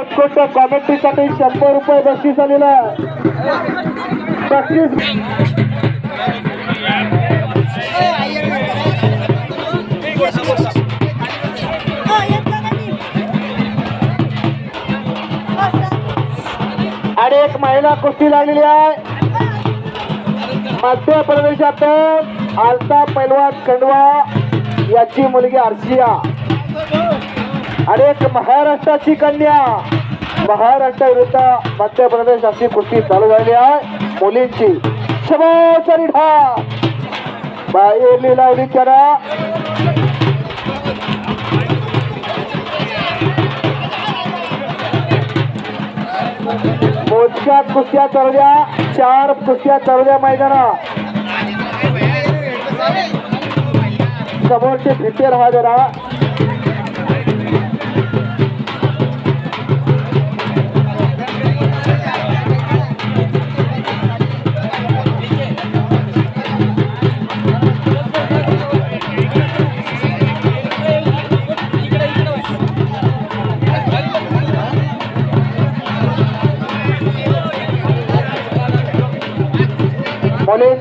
उत्कृष्ट कॉमेंट्रीसाठी शंभर रुपये बक्षीस आलेलं आहे. बक्षीस. आणि एक महिला कुस्ती लागलेली आहे. मध्य प्रदेशातून आलता पैलवान खंडवा याची मुलगी आरशिया. आणि एक महाराष्ट्राची कन्या महाराष्ट्र विरुद्ध मध्य प्रदेश अशी कुस्ती चालू झाली आहे. मुलींची शबासरी ढा बाई लावली करा मोजक्यात कुस्त्या चालल्या चार कुस्त्या चालल्या मैदानात. समोरचे फिटे राहा जरा.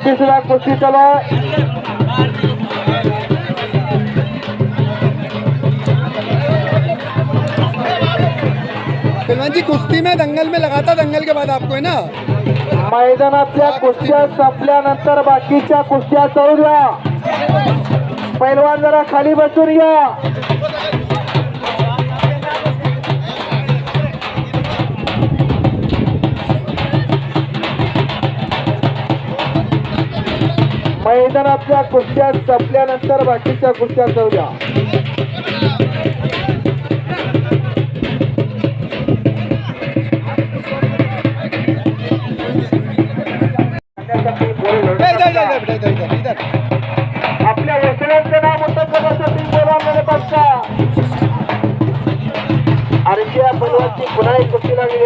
मुलींची सुद्धा कुस्ती चालू आहे जी कुश्ती में दंगल में लगाता दंगल के बाद आपको है ना? मैदानातल्या कुस्त्या संपल्यानंतर बाकीच्या कुस्त्या चालू द्या. पैलवान जरा खाली बसून घ्या मैदानातल्या कुस्त्या संपल्यानंतर बाकीच्या कुस्त्या इधर आपल्या वकिलांचं नाव मोठं करण्यासाठी बोलावलेले पक्षा आरशीया पैलवानची पुन्हा एक कुस्ती लागली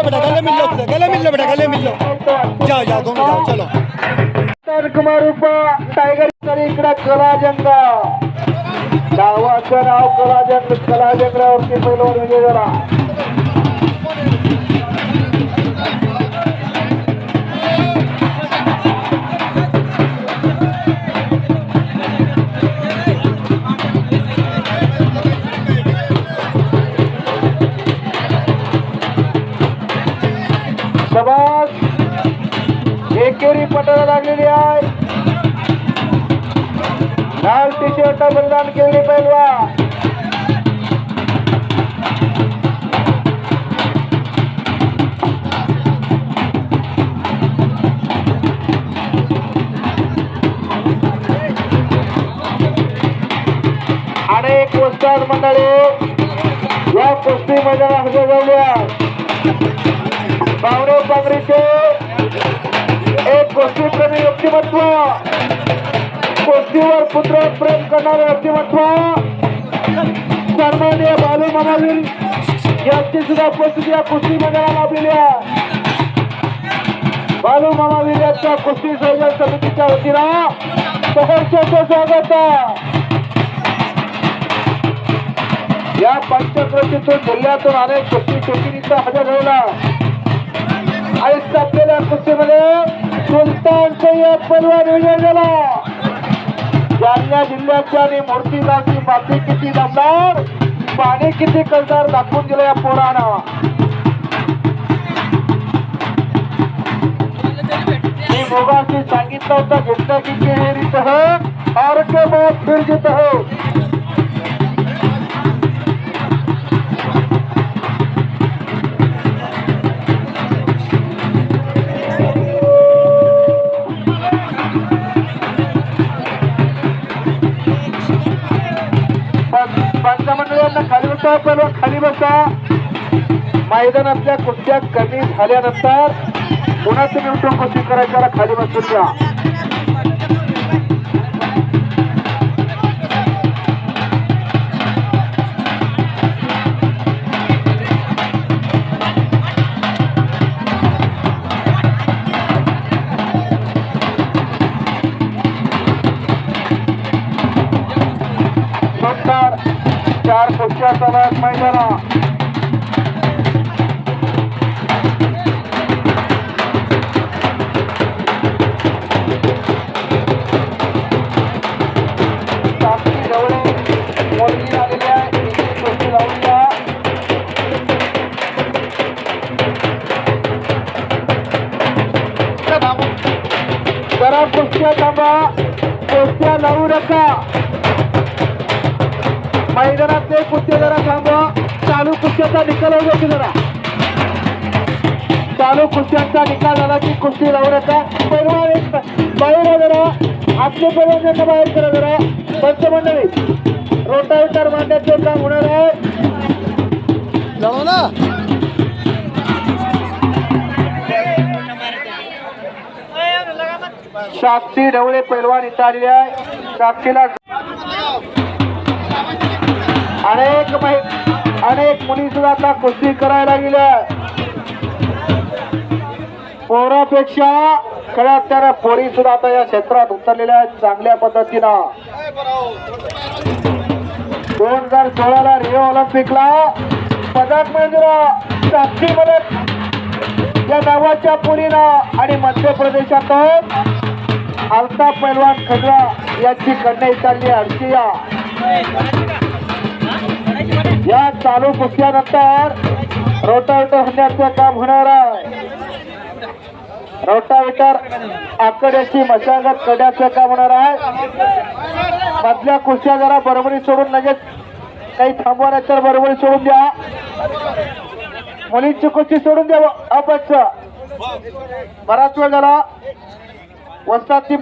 लो बेटा गले मिल लो उससे गले मिल लो बेटा गले मिल लो जाओ जाओ दोनों जाओ चलो। कुमार उप टायगर इकडे कलाजंग गावाचं नाव कलाजंग कलाजंगावरती पहिलं विजय झाला शबास एकेरी पटाला लागलेली आहे. लाल टी शर्ट बलिदान केली पैलवा. अनेक वस्ताद मंडळी या कुस्ती मैदानात हजर झाली आहे पावणे पांगरीचे एक गोष्टीप्रेमी व्यक्तिमत्व. गोष्टीवर पुत्र प्रेम करणारे व्यक्तिमत्व. सन्मान्य बालू मामावीर यांची सुद्धा उपस्थिती या कुस्ती मैदानाला लाभलेली आहे. बालू मामावीर यांच्या कुस्ती संयोजन समितीच्या वतीनं सहर्षाचं स्वागत आहे. या पंचक्रोशीतून जिल्ह्यातून अनेक कुस्ती शौकीनीचा हजर झाला आयुक्त संपलेल्या कुस्तीमध्ये सुलतान सय्यद पलवान विजय झाला. जालना जिल्ह्याच्या आणि मूर्तीदाची माती किती दमदार पाणी किती कसदार दाखवून दिलं या पोरानं. मी मोगाशी सांगितलं होतं घेतलं की केहेरीत हो और के बाद फिर जित हो. बसा सर्व खाली बसा. मैदानातल्या कुस्त्या कमी झाल्यानंतर पुन्हा तुम्ही उठून कुस्ती करायच्याला खाली बसून द्या चार पुढच्या चालत मैदाना साक्षी ढवळे मोठी आलेली जरा थांबा. लावू नका. मैदानातले कुस्ते जरा थांबवा. चालू कुस्त्याचा निकाल होऊ द्या जरा. चालू कुस्त्यांचा निकाल झाला की कुस्ती लावू नका. पैलवान एक बाहेर जरा. आपले पैलवान यांना बाहेर करा जरा. पंच मंडळी रोटावेटर मांडण्याचे काम होणार आहे. ना. साक्षी ढवळे पैलवान इथं आलेले आहे साक्षीला अनेक मै- अनेक मुली सुद्धा आता कुस्ती करायला गेल्या. पोरापेक्षा कळत त्याला पोरी सुद्धा आता या क्षेत्रात उतरलेल्या आहेत चांगल्या पद्धतीनं. दोन हजार सोळाला रिओ ऑलिम्पिकला पदक मिळवलं साक्षी मदत या नावाच्या पुरीनं आणि मध्य प्रदेशातून अल्ताफ पैलवान खजरा यांची कन्या इचारली अर्शिया या चालू कुस्त्यानंतर रोटावेटर होण्याचं काम होणार आहे. रोटावेटर आकड्याची मशागत करण्याचं काम होणार आहे. मधल्या कुस्त्या जरा बरोबरी सोडून लगेच काही थांबवणार तर बरोबरी सोडून द्या. मुलींची कुस्ती सोडून द्या अपच बराच वेळ झाला. वस्ताची